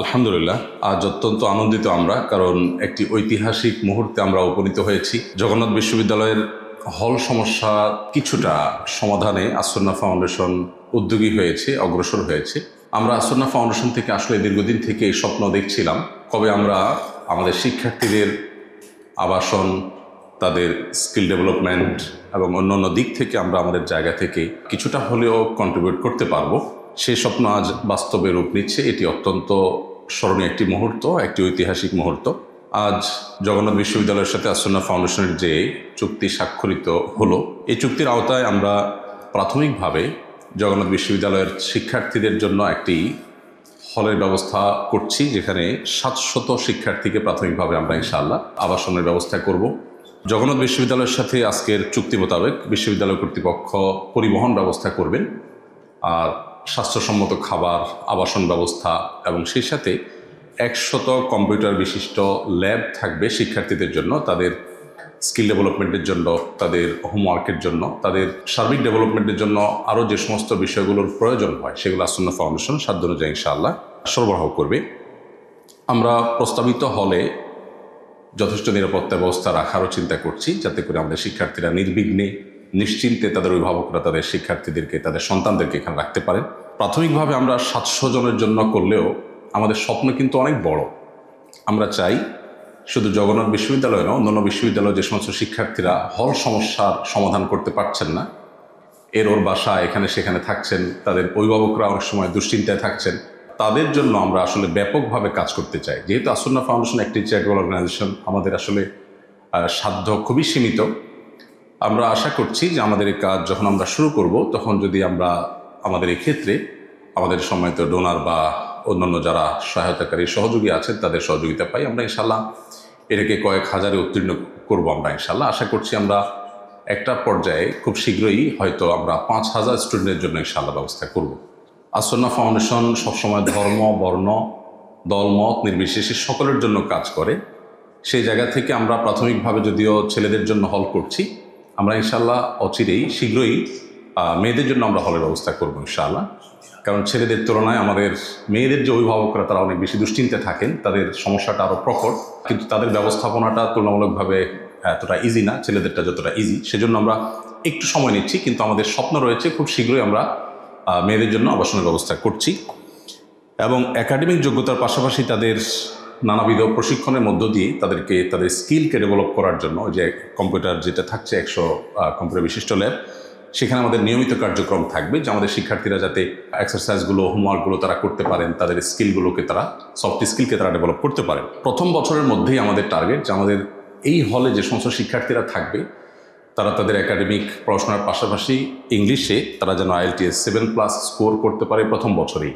আলহামদুলিল্লাহ, আজ অত্যন্ত আনন্দিত আমরা, কারণ একটি ঐতিহাসিক মুহূর্তে আমরা উপনীত হয়েছি। জগন্নাথ বিশ্ববিদ্যালয়ের হল সমস্যা কিছুটা সমাধানে আসন্না ফাউন্ডেশন উদ্যোগী হয়েছে, অগ্রসর হয়েছে। আমরা আসন্না ফাউন্ডেশন থেকে আসলে দীর্ঘদিন থেকে এই স্বপ্ন দেখছিলাম, কবে আমরা আমাদের শিক্ষার্থীদের আবাসন, তাদের স্কিল ডেভেলপমেন্ট এবং অন্যান্য দিক থেকে আমরা আমাদের জায়গা থেকে কিছুটা হলেও কন্ট্রিবিউট করতে পারব। সেই স্বপ্ন আজ বাস্তবে রূপ নিচ্ছে। এটি অত্যন্ত স্মরণীয় একটি মুহূর্ত, একটি ঐতিহাসিক মুহূর্ত। আজ জগন্নাথ বিশ্ববিদ্যালয়ের সাথে আসন্না ফাউন্ডেশনের যে চুক্তি স্বাক্ষরিত হলো, এই চুক্তির আওতায় আমরা প্রাথমিকভাবে জগন্নাথ বিশ্ববিদ্যালয়ের শিক্ষার্থীদের জন্য একটি হলের ব্যবস্থা করছি, যেখানে সাতশত শিক্ষার্থীকে প্রাথমিকভাবে আমরা ইনশাআল্লাহ আবাসনের ব্যবস্থা করব। জগন্নাথ বিশ্ববিদ্যালয়ের সাথে আজকের চুক্তি মোতাবেক বিশ্ববিদ্যালয় কর্তৃপক্ষ পরিবহন ব্যবস্থা করবেন। আর স্বাস্থ্যসম্মত খাবার, আবাসন ব্যবস্থা এবং সেই সাথে একশত কম্পিউটার বিশিষ্ট ল্যাব থাকবে শিক্ষার্থীদের জন্য, তাদের স্কিল ডেভেলপমেন্টের জন্য, তাদের হোমওয়ার্কের জন্য, তাদের সার্বিক ডেভেলপমেন্টের জন্য আরও যে সমস্ত বিষয়গুলোর প্রয়োজন হয় সেগুলো আসন্ন ফাউন্ডেশন সাধ্য অনুযায়ী ইনশাআল্লাহ সরবরাহ করবে। আমরা প্রস্তাবিত হলে যথেষ্ট নিরাপত্তা ব্যবস্থা রাখারও চিন্তা করছি, যাতে করে আমাদের শিক্ষার্থীরা নির্বিঘ্নে নিশ্চিন্তে তাদের অভিভাবকরা, তাদের শিক্ষার্থীদেরকে, তাদের সন্তানদেরকে এখানে রাখতে পারেন। প্রাথমিকভাবে আমরা সাতশো জনের জন্য করলেও আমাদের স্বপ্ন কিন্তু অনেক বড়। আমরা চাই শুধু জগন্নাথ বিশ্ববিদ্যালয় নয়, অন্যান্য বিশ্ববিদ্যালয়ে যে সমস্ত শিক্ষার্থীরা হল সমস্যার সমাধান করতে পারছেন না, এর ওর বাসা এখানে সেখানে থাকছেন, তাদের অভিভাবকরা অনেক সময় দুশ্চিন্তায় থাকছেন, তাদের জন্য আমরা আসলে ব্যাপকভাবে কাজ করতে চাই। যেহেতু আসন্না ফাউন্ডেশন একটি চ্যারিটেবল অর্গানাইজেশন, আমাদের আসলে সাধ্য খুবই সীমিত। আমরা আশা করছি যে আমাদের এই কাজ যখন আমরা শুরু করব, তখন যদি আমরা আমাদের এই ক্ষেত্রে আমাদের সময়ত ডোনার বা অন্যান্য যারা সহায়তাকারী সহযোগী আছেন, তাদের সহযোগিতা পাই আমরা ইনশাল্লাহ এটাকে কয়েক হাজারে উত্তীর্ণ করব আমরা ইনশাল্লাহ আশা করছি আমরা একটা পর্যায়ে খুব শীঘ্রই হয়তো আমরা পাঁচ হাজার স্টুডেন্টের জন্য ইনশাল্লাহ ব্যবস্থা করব। আসন্না ফাউন্ডেশন সবসময় ধর্ম, বর্ণ দলমত নির্বিশেষে সকলের জন্য কাজ করে। সেই জায়গা থেকে আমরা প্রাথমিকভাবে যদিও ছেলেদের জন্য হল করছি আমরা ইনশাল্লাহ অচিরেই শীঘ্রই মেয়েদের জন্য আমরা হলের ব্যবস্থা করব ইনশাআল্লাহ। কারণ ছেলেদের তুলনায় আমাদের মেয়েদের যে অভিভাবকরা, তারা অনেক বেশি দুশ্চিন্তে থাকেন, তাদের সমস্যাটা আরও প্রকট কিন্তু তাদের ব্যবস্থাপনাটা তুলনামূলকভাবে এতটা ইজি না, ছেলেদেরটা যতটা ইজি সেজন্য আমরা একটু সময় নিচ্ছি, কিন্তু আমাদের স্বপ্ন রয়েছে খুব শীঘ্রই আমরা মেয়েদের জন্য আবাসনের ব্যবস্থা করছি। এবং একাডেমিক যোগ্যতার পাশাপাশি তাদের নানাবিধ প্রশিক্ষণের মধ্য দিয়ে তাদেরকে, তাদের স্কিলকে ডেভেলপ করার জন্য যে কম্পিউটার যেটা থাকছে একশো কম্পিউটার বিশিষ্ট ল্যাব সেখানে আমাদের নিয়মিত কার্যক্রম থাকবে যে আমাদের শিক্ষার্থীরা যাতে এক্সারসাইজগুলো হোমওয়ার্কগুলো তারা করতে পারেন, তাদের স্কিলগুলোকে তারা সফট স্কিলকে তারা ডেভেলপ করতে পারেন। প্রথম বছরের মধ্যেই আমাদের টার্গেট যে আমাদের এই হলে যে সমস্ত শিক্ষার্থীরা থাকবে, তারা তাদের একাডেমিক পড়াশোনার পাশাপাশি ইংলিশে তারা যেন আইএলটিএস সেভেন প্লাস স্কোর করতে পারে প্রথম বছরেই।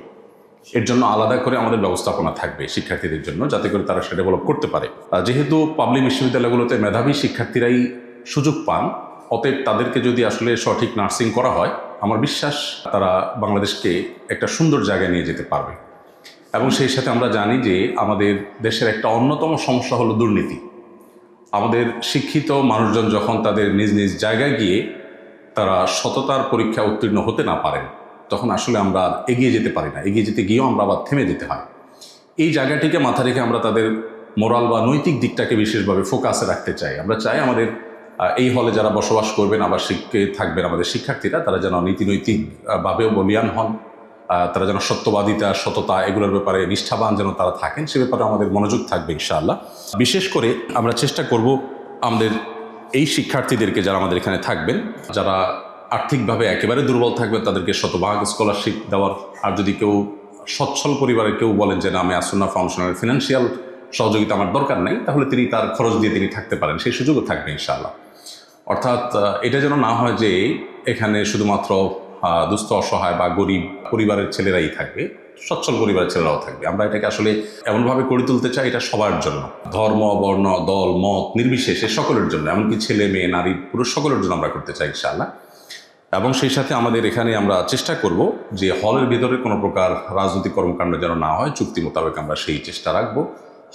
এর জন্য আলাদা করে আমাদের ব্যবস্থাপনা থাকবে শিক্ষার্থীদের জন্য, যাতে করে তারা সেটা ডেভেলপ করতে পারে। যেহেতু পাবলিক বিশ্ববিদ্যালয়গুলোতে মেধাবী শিক্ষার্থীরাই সুযোগ পান, অতএব তাদেরকে যদি আসলে সঠিক নার্সিং করা হয়, আমার বিশ্বাস তারা বাংলাদেশকে একটা সুন্দর জায়গায় নিয়ে যেতে পারবে। এবং সেই সাথে আমরা জানি যে আমাদের দেশের একটা অন্যতম সমস্যা হলো দুর্নীতি। আমাদের শিক্ষিত মানুষজন যখন তাদের নিজ নিজ জায়গায় গিয়ে তারা সততার পরীক্ষা উত্তীর্ণ হতে না পারেন তখন আসলে আমরা এগিয়ে যেতে পারি না। এগিয়ে যেতে গিয়েও আমরা আবার থেমে যেতে হয়। এই জায়গাটিকে মাথা রেখে আমরা তাদের মোরাল বা নৈতিক দিকটাকে বিশেষভাবে ফোকাসে রাখতে চাই। আমরা চাই আমাদের এই হলে যারা বসবাস করবেন আবার শিক্ষে থাকবেন আমাদের শিক্ষার্থীরা তারা যেন নীতিনৈতিক আহ, বলিয়ান হন তারা যেন সত্যবাদিতা সততা এগুলোর ব্যাপারে নিষ্ঠাবান যেন তারা থাকেন সে ব্যাপারে আমাদের মনোযোগ থাকবে ইনশাআল্লাহ। বিশেষ করে আমরা চেষ্টা করব আমাদের এই শিক্ষার্থীদেরকে যারা আমাদের এখানে থাকবেন যারা আর্থিকভাবে একেবারে দুর্বল থাকবেন তাদেরকে শতভাগ স্কলারশিপ দেওয়ার। আর যদি কেউ সচ্ছল পরিবারের কেউ বলেন যে, না, আমি আসন্না ফাউন্ডেশনের ফিনান্সিয়াল সহযোগিতা আমার দরকার নেই, তাহলে তিনি তার খরচ দিয়ে তিনি থাকতে পারেন, সেই সুযোগও থাকবে ইনশাআল্লাহ। অর্থাৎ এটা যেন না হয় যে, এখানে শুধুমাত্র দুস্থ, অসহায় বা গরিব পরিবারের ছেলেরাই থাকবে, সচ্ছল পরিবারের ছেলেরাও থাকবে। আমরা এটাকে আসলে এমনভাবে করে তুলতে চাই, এটা সবার জন্য। ধর্ম, বর্ণ, দল, মত, নির্বিশেষে সকলের জন্য, এমনকি ছেলে, মেয়ে, নারী, পুরুষ, সকলের জন্য আমরা করতে চাই ইনশাআল্লাহ। এবং সেই সাথে আমাদের এখানে আমরা চেষ্টা করব যে হলের ভিতরে কোনো প্রকার রাজনৈতিক কর্মকাণ্ড যেন না হয়, চুক্তি মোতাবেক আমরা সেই চেষ্টা রাখব।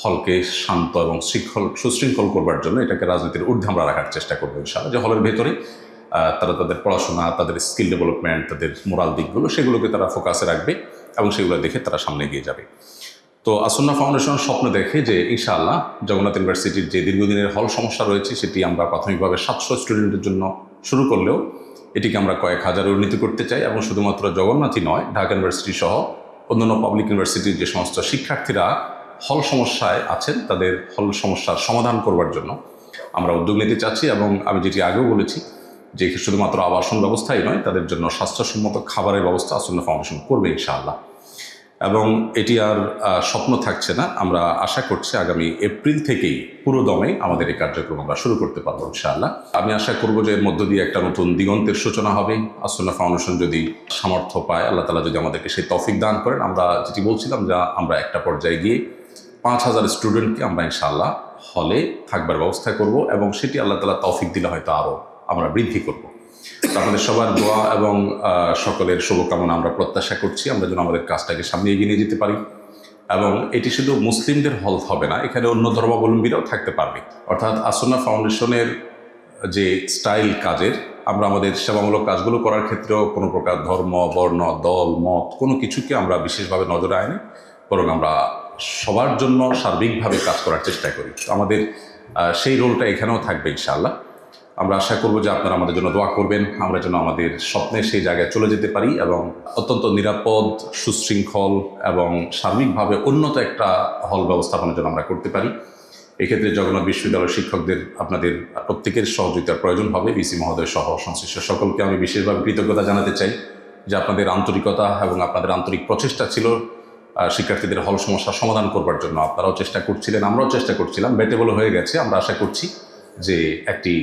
হলকে শান্ত এবং শৃঙ্খল, সুশৃঙ্খল করবার জন্য এটাকে রাজনীতির ঊর্ধ্বে আমরা রাখার চেষ্টা করব ইনশাআল্লাহ। যে হলের ভেতরে তারা তাদের পড়াশোনা, তাদের স্কিল ডেভেলপমেন্ট, তাদের মোরাল দিকগুলো সেগুলোকে তারা ফোকাসে রাখবে এবং সেগুলো দেখে তারা সামনে এগিয়ে যাবে। তো আসন্না ফাউন্ডেশন স্বপ্ন দেখে যে ইনশাআল্লাহ জগন্নাথ ইউনিভার্সিটির যে দীর্ঘদিনের হল সমস্যা রয়েছে, সেটি আমরা প্রাথমিকভাবে সাতশো স্টুডেন্টের জন্য শুরু করলেও এটিকে আমরা কয়েক হাজার উন্নীত করতে চাই এবং শুধুমাত্র জগন্নাথই নয়, ঢাকা ইউনিভার্সিটি সহ অন্যান্য পাবলিক ইউনিভার্সিটির যে সমস্ত শিক্ষার্থীরা হল সমস্যায় আছেন, তাদের হল সমস্যার সমাধান করবার জন্য আমরা উদ্যোগ নিতে চাচ্ছি এবং আমি যেটি আগেও বলেছি যে শুধুমাত্র আবাসন ব্যবস্থাই নয়, তাদের জন্য স্বাস্থ্যসম্মত খাবারের ব্যবস্থা আসন্ন ফাউন্ডেশন করবে ইনশাআল্লাহ। এবং এটি আর স্বপ্ন থাকছে না। আমরা আশা করছি আগামী এপ্রিল থেকেই পুরো দমে আমাদের এই কার্যক্রম আমরা শুরু করতে পারব ইনশাআল্লাহ। আমি আশা করব যে এর মধ্য দিয়ে একটা নতুন দিগন্তের সূচনা হবে। আসন্না ফাউন্ডেশন যদি সামর্থ্য পায়, আল্লাহ তালা যদি আমাদেরকে সেই তফিক দান করেন। আমরা যেটি বলছিলাম যা আমরা একটা পর্যায়ে গিয়ে পাঁচ হাজার স্টুডেন্টকে আমরা ইনশাআল্লাহ হলে থাকবার ব্যবস্থা করব এবং সেটি আল্লাহ তালা তৌফিক দিলে হয়তো আরও আমরা বৃদ্ধি করব। আমাদের সবার দোয়া এবং সকলের শুভকামনা আমরা প্রত্যাশা করছি। আমরা যেন আমাদের কাজটাকে সামনে এগিয়ে নিয়ে যেতে পারি এবং এটি শুধু মুসলিমদের হল হবে না, এখানে অন্য ধর্মাবলম্বীরাও থাকতে পারবে। অর্থাৎ আসন্না ফাউন্ডেশনের যে স্টাইল কাজের, আমরা আমাদের সেবামূলক কাজগুলো করার ক্ষেত্রেও কোনো প্রকার ধর্ম, বর্ণ, দল, মত কোনো কিছুকে আমরা বিশেষভাবে নজরে আনি, বরং আমরা সবার জন্য সার্বিকভাবে কাজ করার চেষ্টা করি। আমাদের সেই রোলটা এখানেও থাকবে ইনশাআল্লাহ। আমরা আশা করব যে আপনারা আমাদের জন্য দোয়া করবেন। আমরা যেন আমাদের স্বপ্নে সেই জায়গায় চলে যেতে পারি এবং অত্যন্ত নিরাপদ, সুশৃঙ্খল এবং সার্বিকভাবে উন্নত একটা হল ব্যবস্থাপনার জন্য আমরা করতে পারি। এক্ষেত্রে জগন্নাথ বিশ্ববিদ্যালয়ের শিক্ষকদের আপনাদের প্রত্যেকের সহযোগিতার প্রয়োজন হবে। বিসি মহোদয় সহ সংশ্লিষ্ট সকলকে আমি বিশেষভাবে কৃতজ্ঞতা জানাতে চাই যে আপনাদের আন্তরিকতা এবং আপনাদের আন্তরিক প্রচেষ্টা ছিল শিক্ষার্থীদের হল সমস্যার সমাধান করবার জন্য। আপনারাও চেষ্টা করছিলেন, আমরাও চেষ্টা করছিলাম বেটেবল হয়ে গেছে। আমরা আশা করছি যে একটি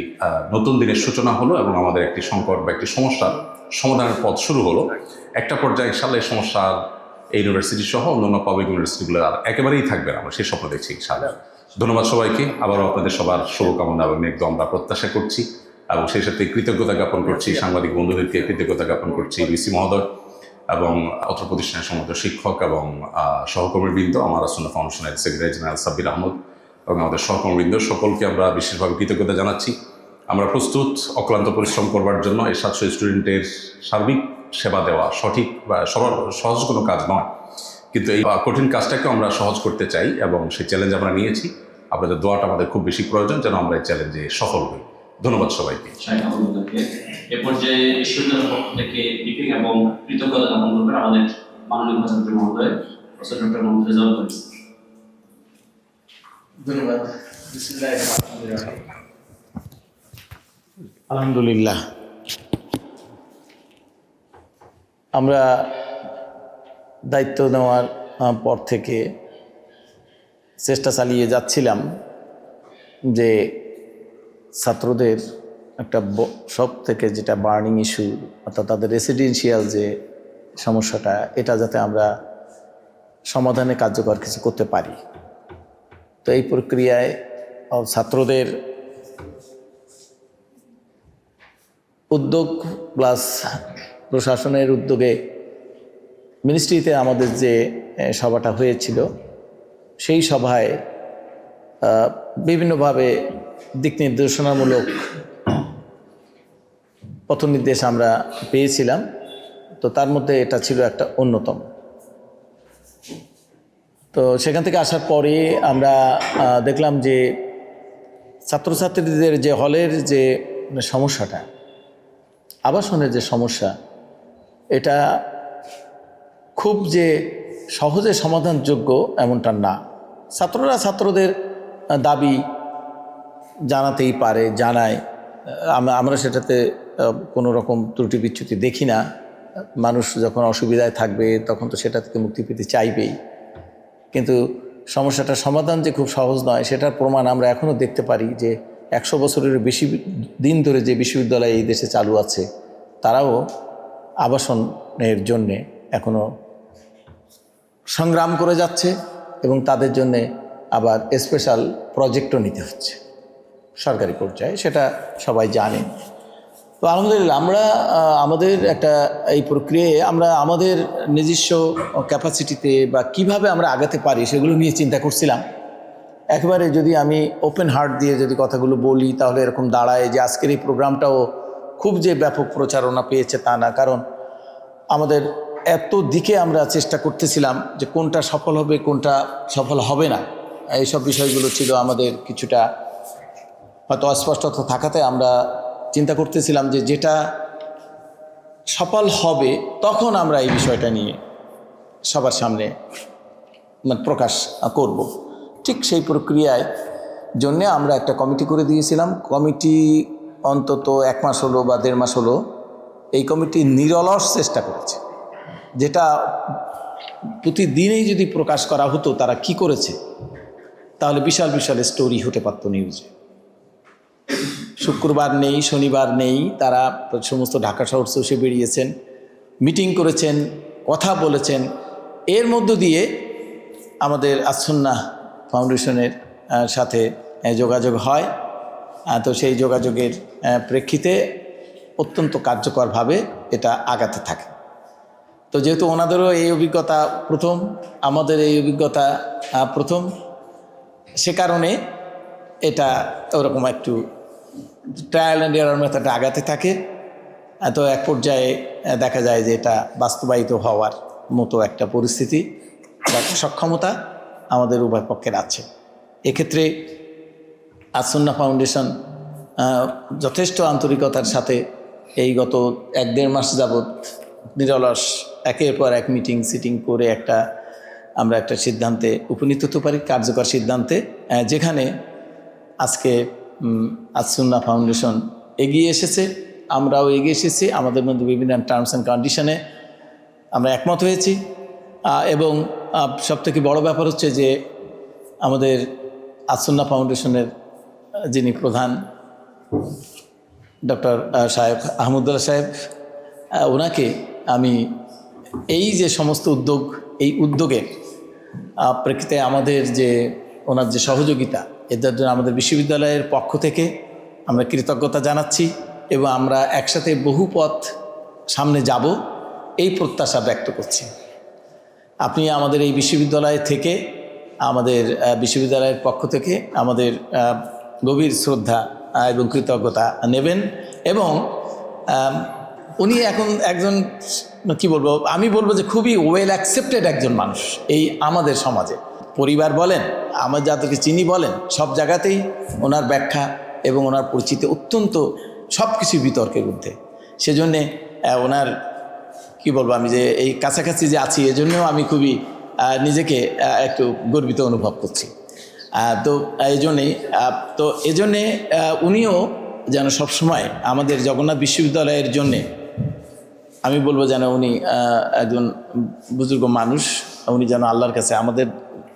নতুন দিনের সূচনা হলো এবং আমাদের একটি সংকট বা একটি সমস্যার সমাধানের পথ শুরু হলো। একটা পর্যায়ে ইনশাল্লাহ এই সমস্যার এই ইউনিভার্সিটি সহ অন্যান্য পাবলিক ইউনিভার্সিটিগুলো আর একেবারেই থাকবে না। আমরা সেই স্বপ্ন দেখছি ইনশাল্লাহ ধন্যবাদ সবাইকে। আবারও আপনাদের সবার শুভকামনা এবং একদম আমরা প্রত্যাশা করছি এবং সেই সাথে কৃতজ্ঞতা জ্ঞাপন করছি, সাংবাদিক বন্ধুদেরকে কৃতজ্ঞতা জ্ঞাপন করছি বিসি মহোদয় এবং অত্র প্রতিষ্ঠানের সমস্ত শিক্ষক এবং সহকর্মীবৃন্দ, আমার আসন্ন ফাউন্ডেশনের সেক্রেটারি জেনারেল সাব্বির আহমদ। এবং আমাদের সহকর্মীবৃন্দ সকলকে আমরা বিশেষভাবে কৃতজ্ঞতা জানাচ্ছি। আমরা প্রস্তুত অক্লান্ত পরিশ্রম করবার জন্য এই সাতশো স্টুডেন্টের সার্বিক সেবা দেওয়া সঠিক বা সহজ কোনো কাজ নয়। কিন্তু এই কঠিন কাজটাকে আমরা সহজ করতে চাই এবং সেই চ্যালেঞ্জ আমরা নিয়েছি। আপনাদের দোয়াটা আমাদের খুব বেশি প্রয়োজন যেন আমরা এই চ্যালেঞ্জে সফল হই। ধন্যবাদ সবাইকে। এবং কৃতজ্ঞতা জ্ঞাপন করবেন আমাদের মাননীয় উপাচার্য মহোদয় ডক্টর ধন্যবাদ। আলহামদুলিল্লাহ। আমরা দায়িত্ব নেওয়ার পর থেকে চেষ্টা চালিয়ে যাচ্ছিলাম যে ছাত্রদের একটা সব থেকে যেটা বার্নিং ইস্যু অর্থাৎ তাদের রেসিডেন্সিয়াল যে সমস্যাটা, এটা যাতে আমরা সমাধানে কার্যকর কিছু করতে পারি। তো এই প্রক্রিয়ায় ছাত্রদের উদ্যোগ প্লাস প্রশাসনের উদ্যোগে মিনিস্ট্রিতে আমাদের যে সভাটা হয়েছিল, সেই সভায় বিভিন্নভাবে দিক নির্দেশনামূলক পথ নির্দেশ আমরা পেয়েছিলাম। তো তার মধ্যে এটা ছিল একটা অন্যতম। তো সেখান থেকে আসার পরে আমরা দেখলাম যে ছাত্রছাত্রীদের যে হলের যে সমস্যাটা, আবাসনের যে সমস্যা, এটা খুব যে সহজে সমাধানযোগ্য এমনটা না। ছাত্ররা ছাত্রদের দাবি জানাতেই পারে, জানায়। আমরা সেটাতে কোনো রকম ত্রুটি বিচ্যুতি দেখি না। মানুষ যখন অসুবিধায় থাকবে, তখন তো সেটা থেকে মুক্তি পেতে চাইবেই। কিন্তু সমস্যাটার সমাধান যে খুব সহজ নয়, সেটার প্রমাণ আমরা এখনও দেখতে পারি যে একশো বছরের বেশি দিন ধরে যে বিশ্ববিদ্যালয় এই দেশে চালু আছে, তারাও আবাসনের জন্যে এখনও সংগ্রাম করে যাচ্ছে এবং তাদের জন্যে আবার স্পেশাল প্রজেক্টও নিতে হচ্ছে। সরকারি পর্যায়ে সেটা সবাই জানে। তো আলহামদুলিল্লাহ, আমরা আমাদের একটা এই প্রক্রিয়ায় আমরা আমাদের নিজস্ব ক্যাপাসিটিতে বা কীভাবে আমরা আগাতে পারি সেগুলো নিয়ে চিন্তা করছিলাম। একবারে যদি আমি ওপেন হার্ট দিয়ে যদি কথাগুলো বলি, তাহলে এরকম দাঁড়ায় যে আজকের এই প্রোগ্রামটাও খুব যে ব্যাপক প্রচারণা পেয়েছে তা না। কারণ আমাদের এত দিকে আমরা চেষ্টা করতেছিলাম যে কোনটা সফল হবে, কোনটা সফল হবে না। এইসব বিষয়গুলো ছিল আমাদের কিছুটা হয়তো অস্পষ্টতা থাকাতে আমরা চিন্তা করতেছিলাম যে যেটা সফল হবে, তখন আমরা এই বিষয়টা নিয়ে সবার সামনে মানে প্রকাশ করব। ঠিক সেই প্রক্রিয়ায় জন্যে আমরা একটা কমিটি করে দিয়েছিলাম। কমিটি অন্তত এক মাস হলো বা দেড় মাস হলো এই কমিটি নিরলস চেষ্টা করেছে। যেটা প্রতিদিনেই যদি প্রকাশ করা হতো তারা কি করেছে, তাহলে বিশাল বিশাল স্টোরি হতে পারতো নিউজে শুক্রবার নেই, শনিবার নেই, তারা সমস্ত ঢাকা শহর চষে বেরিয়েছেন, মিটিং করেছেন, কথা বলেছেন। এর মধ্য দিয়ে আমাদের আসন্না ফাউন্ডেশনের সাথে যোগাযোগ হয়। তো সেই যোগাযোগের প্রেক্ষিতে অত্যন্ত কার্যকরভাবে এটা আগাতে থাকে। তো যেহেতু ওনাদেরও এই অভিজ্ঞতা প্রথম, আমাদের এই অভিজ্ঞতা প্রথম, সে কারণে এটা ওরকম একটু ট্রায়াল অ্যান্ড এরার মেথডটা আগাতে থাকে। আহ, তো এক পর্যায়ে দেখা যায় যে এটা বাস্তবায়িত হওয়ার মতো একটা পরিস্থিতি বা সক্ষমতা আমাদের উভয় পক্ষের আছে। এক্ষেত্রে আসন্না ফাউন্ডেশন যথেষ্ট আন্তরিকতার সাথে এই গত এক দেড় মাস যাবৎ নিরলস একের পর এক মিটিং সিটিং করে একটা আমরা একটা সিদ্ধান্তে উপনীত হতে পারি কার্যকর সিদ্ধান্তে যেখানে আজকে আসুন্না ফাউন্ডেশন এগিয়ে এসেছে, আমরাও এগিয়ে এসেছি, আমাদের মধ্যে বিভিন্ন টার্মস অ্যান্ড কন্ডিশনে আমরা একমত হয়েছি। এবং সবথেকে বড় ব্যাপার হচ্ছে যে আমাদের আসুন্না ফাউন্ডেশনের যিনি প্রধান, ডক্টর সাহেব আহমদুল্লাহ সাহেব ওনাকে আমি এই যে সমস্ত উদ্যোগ, এই উদ্যোগের প্রেক্ষিতে আমাদের যে, ওনার যে সহযোগিতা এদের জন্য আমাদের বিশ্ববিদ্যালয়ের পক্ষ থেকে আমরা কৃতজ্ঞতা জানাচ্ছি এবং আমরা একসাথে বহু পথ সামনে যাব এই প্রত্যাশা ব্যক্ত করছি। আপনি আমাদের এই বিশ্ববিদ্যালয় থেকে, আমাদের বিশ্ববিদ্যালয়ের পক্ষ থেকে আমাদের গভীর শ্রদ্ধা এবং কৃতজ্ঞতা নেবেন এবং উনি এখন একজন, কি বলব, আমি বলব যে খুবই ওয়েল অ্যাকসেপ্টেড একজন মানুষ এই আমাদের সমাজে। পরিবার বলেন, আমার যাদেরকে চিনি বলেন, সব জায়গাতেই ওনার ব্যাখ্যা এবং ওনার পরিচিতি অত্যন্ত সব কিছু বিতর্কের ঊর্ধ্বে সেজন্যে ওনার, কি বলব আমি যে, এই কাছাকাছি যে আছি, এজন্যও আমি খুবই নিজেকে একটু গর্বিত অনুভব করছি। তো এই জন্যেই তো এজন্যে উনিও যেন সবসময় আমাদের জগন্নাথ বিশ্ববিদ্যালয়ের জন্যে, আমি বলব যেন উনি একজন বুজুর্গ মানুষ, উনি যেন আল্লাহর কাছে আমাদের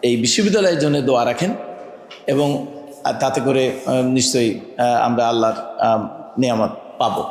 এই বিশ্ববিদ্যালয়ের জন্য দোয়া রাখেন এবং তাতে করে নিশ্চয়ই আমরা আল্লাহর নিয়ামত পাবো।